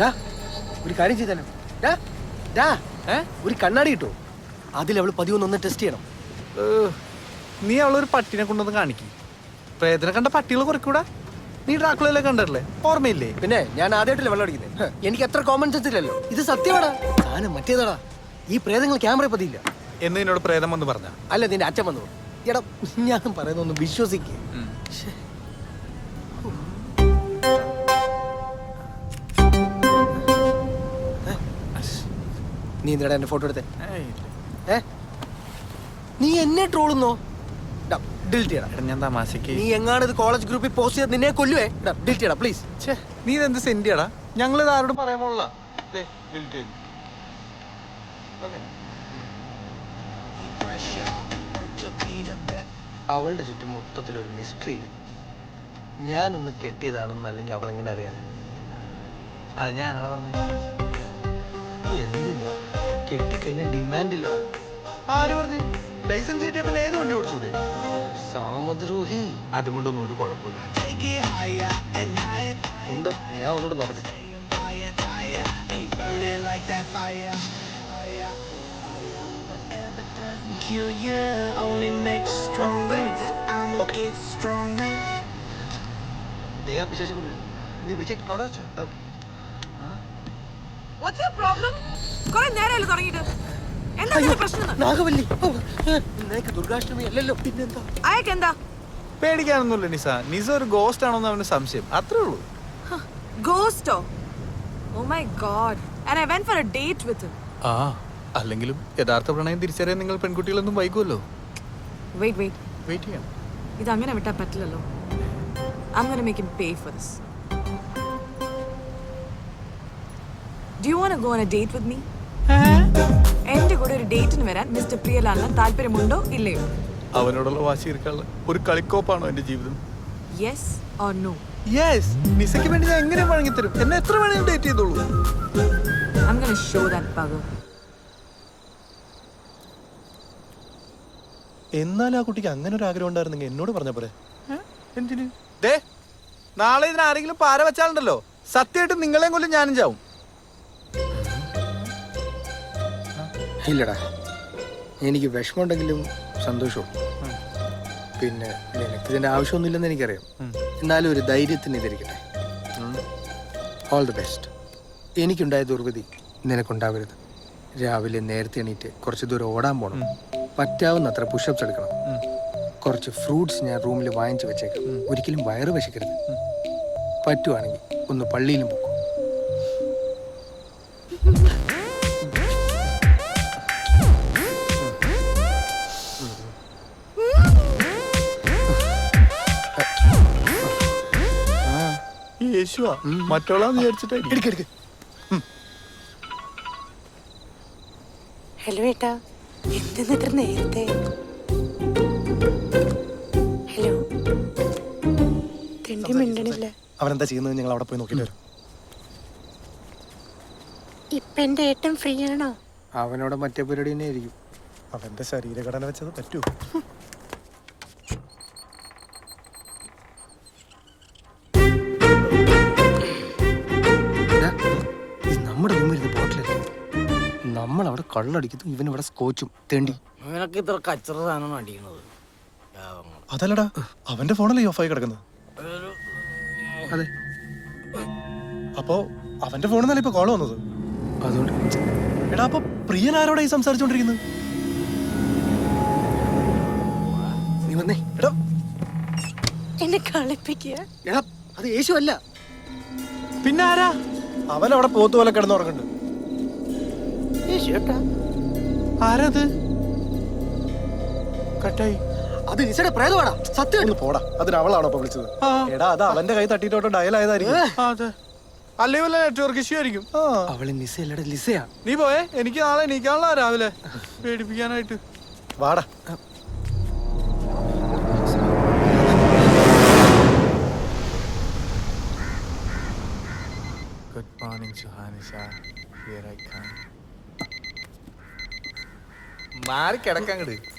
ഡാ, ഒരു കാര്യം ചെയ്താലോ? ഒരു കണ്ണാടി കിട്ടുമോ അതിൽ അവൾ പതിവൊന്നൊന്ന് ടെസ്റ്റ് ചെയ്യണം. നീ അവളൊരു പട്ടിനെ കൊണ്ടൊന്ന് കാണിക്കും. പ്രേതനെ കണ്ട പട്ടികൾ കുറയ്ക്കൂടാ? നീ ഡ്രാക്കുളയിലെ കണ്ടല്ലേ ഓർമ്മയില്ലേ? പിന്നെ ഞാൻ ആദ്യമായിട്ടല്ലേ വെള്ളം അടിക്കുന്നത് എനിക്ക് എത്ര കോമൺ സെൻസ് ഇല്ലല്ലോ. ഇത് സത്യമാടാ. സാധനം മറ്റേതാടാ. ഈ പ്രേതങ്ങൾ ക്യാമറ പതിയില്ല. എന്ന് നിന്നോട് പ്രേതം വന്ന് പറഞ്ഞ അല്ല നിന്റെ അച്ഛൻ വന്നു. എടാ ഞാൻ പറയുന്ന ഒന്ന് വിശ്വസിക്കുക നീ എന്തിനാ എന്റെ ഫോട്ടോ എടുത്തേ? ഏ? നീ എന്നെ ട്രോളുന്നോ ഡിലീറ്റ് ചെയ്യടാ. എടാ ഞാൻ തമാശക്ക്. നീ എങ്ങാണ് ഇത് കോളേജ് ഗ്രൂപ്പിൽ പോസ്റ്റ് ചെയ്ത് നിന്നെ കൊല്ലുവേ. പ്ലീസ് ഛേ, നീ ഇതെന്ത് സെന്റിയാടാ ഞങ്ങൾ ഇത് ആരോട് പറയാൻ പോലുള്ള അവളുടെ ചുറ്റും മൊത്തത്തിൽ ഒരു മിസ്റ്ററി ഞാനൊന്ന് കെട്ടിയതാണെന്ന് അല്ലെങ്കിൽ അവളെങ്ങനെ അറിയാൻ അത് ഞാനാണ് പറഞ്ഞത് എന്തിനാ? കെട്ടിക്കഴിഞ്ഞാൽ ഡിമാൻഡില്ല ആര് പറഞ്ഞു ലൈസൻസ് കിട്ടിയ പിന്നെ ഏത് വണ്ടി ഓടിച്ചൂടെ സാമദ്രോഹി അതുകൊണ്ടൊന്നും ഒരു കുഴപ്പമില്ല ഉണ്ട് ഞാൻ ഒന്നുകൂടെ നോക്കട്ടെ You, yeah, only makes stronger. I'ma get stronger. അവിടെ വെച്ചോ. What's your problem? കുറെ നേരമല്ലേ തുടങ്ങിയിട്ട്? എന്താ പ്രശ്നം? നാഗവല്ലി. നിനക്ക് ദുർഗാഷ്ടമി അല്ലല്ലോ പിന്നെന്താ? അയാൾക്ക് എന്താ പേടിക്കാനൊന്നുമില്ല നിസ. നിസ ഒരു ഗോസ്റ്റ് ആണോന്ന് അവന് സംശയം. അത്രേ ഉള്ളൂ. ഗോസ്റ്റോ ഓ? My god and I went for a date with ആ അല്ലെങ്കിലും യഥാർത്ഥ പ്രണയം തിരിച്ചറിയാൻ നിങ്ങൾ പെൺകുട്ടികളൊന്നും വൈകുമല്ലോ വെയിറ്റ് വെയിറ്റ് വെയിറ്റ് ചെയ്യാം. ഇത് അങ്ങനെ വിട്ടാൽ പറ്റില്ലല്ലോ. I am gonna make him pay for this do you want to go on a date with me എന്റെ കൂടെ ഒരു ഡേറ്റിന് വരാൻ മിസ്റ്റർ പ്രിയലാലിന് താല്പര്യമുണ്ടോ ഇല്ലയോ? അവനോടുള്ള വാശി തീർക്കാനുള്ള ഒരു കളിക്കോപ്പാണോ എന്റെ ജീവിതം? യെസ് ഓർ നോ യെസ് നിസയ്ക്ക് വേണ്ടി ഞാൻ എങ്ങനെ വഴങ്ങി തരും എന്നെ എത്ര വേണമെങ്കിലും ഡേറ്റ് ചെയ്തോളൂ. I am gonna show that bugger എന്നാൽ ആ കുട്ടിക്ക് അങ്ങനെ ഒരു ആഗ്രഹം ഉണ്ടായിരുന്നെങ്കിൽ എന്നോട് പറഞ്ഞ പോരെ. എന്തിന്? ദേ നാളെ ഇതിനാരെങ്കിലും പാര വെച്ചാലുണ്ടല്ലോ. സത്യമായിട്ട് നിങ്ങളെയും കൊല്ലും ഞാനും ചാവും. ഇല്ലടാ. എനിക്ക് വിഷമമുണ്ടെങ്കിലും സന്തോഷവും. പിന്നെ നിനക്ക് ഇതിന്റെ ആവശ്യമൊന്നുമില്ലെന്ന് എനിക്കറിയാം. എന്നാലും ഒരു ധൈര്യത്തിന് ഇതിരിക്കട്ടെ. ഓൾ ദി ബെസ്റ്റ് എനിക്കുണ്ടായ ദുർഗതി നിനക്കുണ്ടാവരുത്. രാവിലെ നേരത്തെ എണീറ്റ് കുറച്ച് ദൂരം ഓടാൻ പോകണം പറ്റാവുന്ന അത്ര പുഷപ്സ് എടുക്കണം. കുറച്ച് ഫ്രൂട്ട്സ് ഞാൻ റൂമിൽ വാങ്ങിച്ചു വെച്ചേക്കാം. ഒരിക്കലും വയറ് വിശക്കരുത്. പറ്റുവാണെങ്കിൽ ഒന്ന് പള്ളിയിലും പോകും യേശുവാ. മറ്റോളാന്ന് ഹലോ ഏട്ടാ. എന്തെന്ന് ഇത്ര നേരത്തെ? ഹലോ. തെണ്ടി മിണ്ടണില്ല. അവനെന്താ ചെയ്യുന്നത് ഞങ്ങൾ അവിടെ പോയി നോക്കിട്ട് വരും. ഇപ്പൊ എന്റെ ഏട്ടൻ ഫ്രീ ആണോ അവനോട് മറ്റേ പരിപാടി തന്നെ ആയിരിക്കും. അവന്റെ ശരീരഘടന വെച്ചത് പറ്റൂ കള്ളടിക്കുന്നു ഇവൻ ഇവിടെ സ്കോച്ചും. തേണ്ടി. ഇവനൊക്കെ ഇത്ര കച്ചറ സാധനമാണ് അടിക്കുന്നത് അതല്ലടാ അവന്റെ ഫോണല്ലേ ഈ ഓഫായി കിടക്കുന്നത്? അതെ. അപ്പോ അവന്റെ ഫോണിൽ നിന്നല്ലേ ഇപ്പൊ കോൾ വന്നത്? അതുകൊണ്ട് എടാ അപ്പൊ പ്രിയൻ ആരോടായി ഈ സംസാരിച്ചോണ്ടിരിക്കുന്നത്? നീ വന്നേ. എടാ. എന്നെ കളിപ്പിക്കുക. എടാ അത് യേശു അല്ല പിന്നെ ആരാ? അവൻ അവിടെ പോത്തുപോലെ കിടന്നുറങ്ങുന്നുണ്ട് ആരത്? കട്ടായി. അത് നിസയുടെ പ്രേതമാടാ. സത്യം പോടാ. അതിന് അവളാണോ ഇപ്പൊ വിളിച്ചത്? എടാ അത് അവന്റെ കൈ തട്ടിട്ടോട്ടോ ഡയൽ ആയതായിരിക്കും. അതെ. അല്ലേ വല്ല നെറ്റ്വർക്ക് ഇഷ്യൂ ആയിരിക്കും. ആ. അവളെ നിസയല്ലടാ ലിസയാ. നീ പോയേ? എനിക്ക് നാളെ എണീക്കാനുള്ള രാവിലെ പേടിപ്പിക്കാനായിട്ട്. വാടാ. ഗുഡ് മോർണിംഗ് സുഹാനിസ ഹിയർ ഐ കം മാറി കിടക്കാൻ കിടക്കേ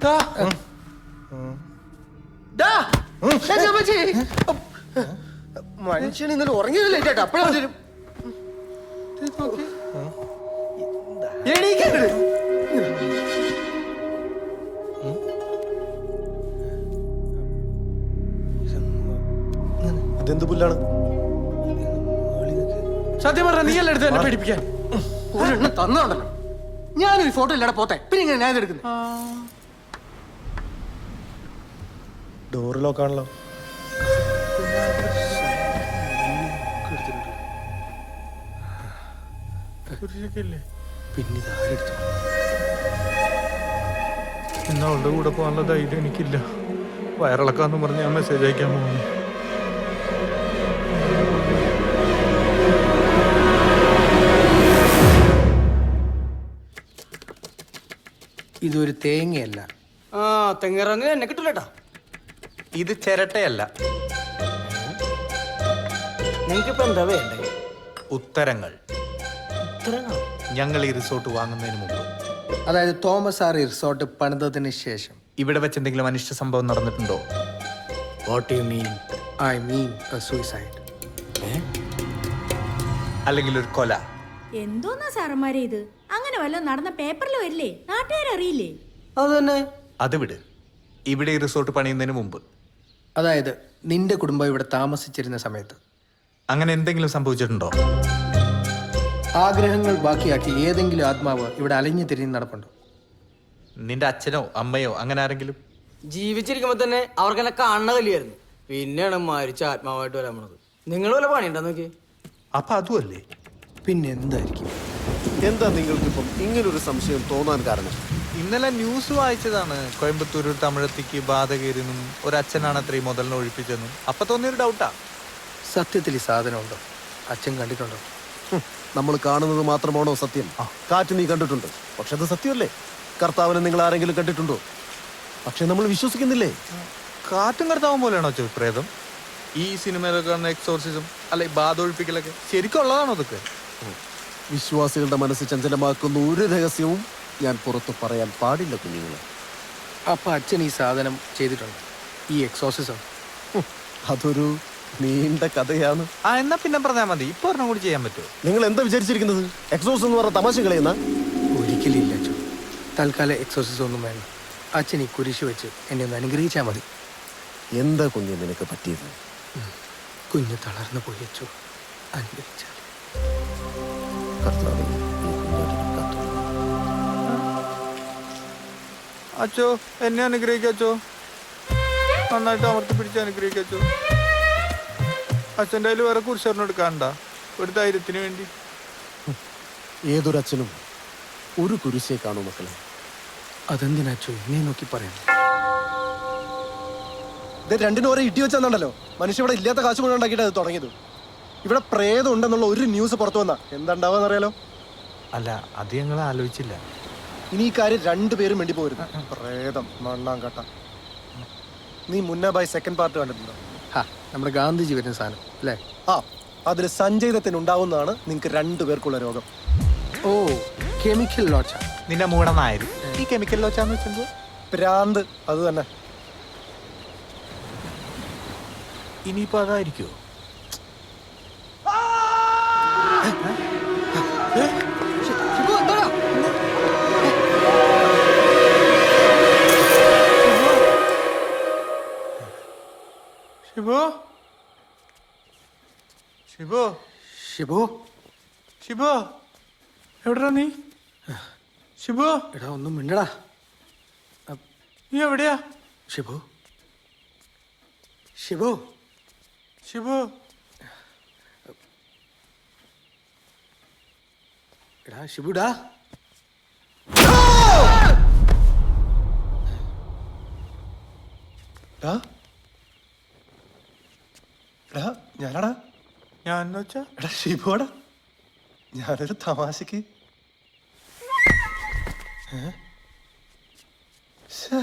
ta uh. മനുഷ്യൻ ഇന്നലെ ഉറങ്ങിയതല്ലേ ചേട്ടാ അപ്പഴാ ഇതെന്ത് പുല്ലാണ്? സത്യം പറഞ്ഞ നീ അല്ലേ എടുത്ത് എന്നെ പേടിപ്പിക്കാൻ? ഒരെണ്ണം തന്നോണ്ടല്ലോ. ഞാനൊരു ഫോട്ടോ ഇല്ലടാ പോത്തെ. പിന്നെ ഇങ്ങനെ ഞാൻ എടുക്കുന്നു ഡോറ് ലോക്കാണല്ലോ പിന്നെ ഇന്ന് അവളുടെ കൂടെ പോകാനുള്ള ധൈര്യം എനിക്കില്ല. വയറിളക്കാന്ന് പറഞ്ഞ് ഞാൻ മെസ്സേജ് അയക്കാൻ പോകുന്നു. ഇതൊരു തേങ്ങയല്ല. ആ തെങ്ങിറങ്ങി എന്നെ കിട്ടില്ലട്ടാ ഇത് ചിരട്ടയല്ല. നിങ്ങൾക്ക് ഇപ്പൊ എന്താ വേണ്ടേ? ഉത്തരങ്ങൾ? ഞങ്ങൾ ഈ റിസോർട്ട് വാങ്ങുന്നതിന് മുമ്പ്. അതായത് തോമസ് ആർ റിസോർട്ട് പണിതതിന് ശേഷം. ഇവിടെ വെച്ച് എന്തെങ്കിലും അനിഷ്ട സംഭവം നടന്നിട്ടുണ്ടോ? What you mean I mean suicide അല്ലെങ്കിൽ ഒരു കൊല. എന്തോന്നാ സാറന്മാരെ ഇത്? അങ്ങനെ വല്ലതും നടന്ന പേപ്പറിൽ വരില്ലേ? നാട്ടുകാരറിയില്ലേ? അത് തന്നെ. അത് വിട്. ഇവിടെ ഈ റിസോർട്ട് പണിയുന്നതിന് മുമ്പ്. അതായത് നിന്റെ കുടുംബം ഇവിടെ താമസിച്ചിരുന്ന സമയത്ത്. അങ്ങനെ എന്തെങ്കിലും സംഭവിച്ചിട്ടുണ്ടോ? ആഗ്രഹങ്ങൾ ബാക്കിയാക്കി ഏതെങ്കിലും ആത്മാവ് ഇവിടെ അലഞ്ഞു തിരിഞ്ഞ് നടപ്പുണ്ടോ? നിന്റെ അച്ഛനോ അമ്മയോ അങ്ങനെ ആരെങ്കിലും? ജീവിച്ചിരിക്കുമ്പോ തന്നെ അവർക്ക് എന്നെ കാണുന്നതല്ലായിരുന്നു പിന്നെയാണ് മരിച്ച ആത്മാവായിട്ട് വരാൻ പോണത്. നിങ്ങൾ വല്ല പണിയുണ്ടോ നോക്കി? അപ്പൊ അതുമല്ലേ പിന്നെ എന്തായിരിക്കും? എന്താ നിങ്ങൾക്കിപ്പം ഇങ്ങനൊരു സംശയം തോന്നാൻ കാരണം? ഇന്നലെ ന്യൂസ് വായിച്ചതാണ്. കോയമ്പത്തൂർ തമിഴത്തിക്ക് ബാധ കയറിയെന്നും ഒരു അച്ഛനാണ് അത്രയും മുതലിനെ ഒഴിപ്പിച്ചെന്നും അപ്പൊ തോന്നിയൊരു ഡൗട്ടാ സത്യത്തിൽ ഈ സാധനമുണ്ടോ? അച്ഛൻ കണ്ടിട്ടുണ്ടോ? നമ്മൾ കാണുന്നത് മാത്രമാണോ സത്യം? കാറ്റ് നീ കണ്ടിട്ടുണ്ട്. പക്ഷെ അത് സത്യമല്ലേ? കർത്താവിനെ നിങ്ങൾ ആരെങ്കിലും കണ്ടിട്ടുണ്ടോ? പക്ഷെ നമ്മൾ വിശ്വസിക്കുന്നില്ലേ? കാറ്റും കർത്താവ് പോലെയാണോ പ്രേതം ഈ സിനിമയിലൊക്കെ കാണുന്ന എക്സോർസിസം അല്ലെ ബാധൊഴിപ്പിക്കലൊക്കെ ശരിക്കും ഉള്ളതാണോ അതൊക്കെ? വിശ്വാസികളുടെ മനസ്സ് ചഞ്ചലമാക്കുന്ന ഒരു രഹസ്യവും ഞാൻ പുറത്ത് പറയാൻ പാടില്ല കുഞ്ഞുങ്ങളെ. അപ്പൊ അച്ഛൻ ഈ സാധനം ചെയ്തിട്ടുണ്ട്. ഈ എക്സോസിസം അതൊരു നീണ്ട കഥയാണ്. ആ എന്നാ പിന്നെ പറഞ്ഞാൽ മതി. ഇപ്പൊ ഒരെണ്ണം കൂടി ചെയ്യാൻ പറ്റുമോ? നിങ്ങൾ എന്താ വിചാരിച്ചിരിക്കുന്നത്? എക്സോസ് എന്ന് പറഞ്ഞ തമാശ കളയുന്ന? ഒരിക്കലില്ല അച്ഛൻ. തൽക്കാലം എക്സോസിസ് ഒന്നും വേണ്ട. അച്ഛൻ ഈ കുരിശ് വെച്ച് എന്നെ ഒന്ന് അനുഗ്രഹിച്ചാൽ മതി. എന്താ കുഞ്ഞ് നിനക്ക് പറ്റിയത്? കുഞ്ഞ് തളർന്നു പോയി അച്ചു അനുഗ്രഹിച്ചാൽ കർത്താവേ, ഈ കുഞ്ഞാടിനെ കാത്തു. അച്ചോ എന്നെ അനുഗ്രഹിക്കച്ചോ നന്നായിട്ട് അമർത്തി പിടിച്ച് അനുഗ്രഹിക്കച്ചോ അച്ഛന്റെ കയ്യിൽ വേറെ കുരിശറിന് എടുക്കാണ്ട ഒരു ധൈര്യത്തിന് വേണ്ടി. ഏതൊരച്ഛനും ഒരു കുരിശേ കാണൂ മക്കളെ. അതെന്തിനാ എന്നെ നോക്കി പറയുന്നു ഇത് രണ്ടിനും ഓരോ ഇട്ടി വെച്ചാന്നുണ്ടല്ലോ മനുഷ്യ ഇവിടെ ഇല്ലാത്ത കാശ് കൊണ്ട് ഉണ്ടാക്കിയിട്ട് അത് തുടങ്ങിയത്. ഇവിടെ പ്രേതം ഉണ്ടെന്നുള്ള ഒരു ന്യൂസ് പുറത്തു വന്നാ. എന്താണ്ടാവാന്ന് അറിയാലോ അല്ല അത് ഞങ്ങൾ ആലോചിച്ചില്ല. ഇനി ഈ കാര്യം രണ്ടുപേരും വേണ്ടി പോരുന്നു പ്രേതം മണ്ണാങ്കട്ട. നീ മുന്നാബായി സെക്കൻഡ് പാർട്ട് കണ്ടിട്ടുണ്ടോ? നമ്മുടെ ഗാന്ധിജി വരുന്ന സാധനം അല്ലേ? ആ അതിൽ സഞ്ജയത്തിന് ഉണ്ടാവുന്നതാണ് നിങ്ങൾക്ക് രണ്ടുപേർക്കുള്ള രോഗം. ഓ കെമിക്കൽ ലോച്ച. നിന്നെ മൂടനായത് ഈ കെമിക്കൽ ലോച്ചാന്ന് വെച്ചെന്തോ? പ്രാന്ത് അത് തന്നെ. ഇനിയിപ്പോ അതായിരിക്കുമോ ഷിബു? ശിവോ എവിടെടാ നീ? ശിവോ എടാ ഒന്നും മിണ്ടടാ. നീ എവിടെയാ? ഷിബു? ഷിബു? ശിവോ എടാ ഷിബുടാ. ഞാനാടാ? ഞാൻ വെച്ചാ എടാ ഷിബുവാടാ ഞാനൊരു തമാശക്ക് ഏ? ശ്ശേ.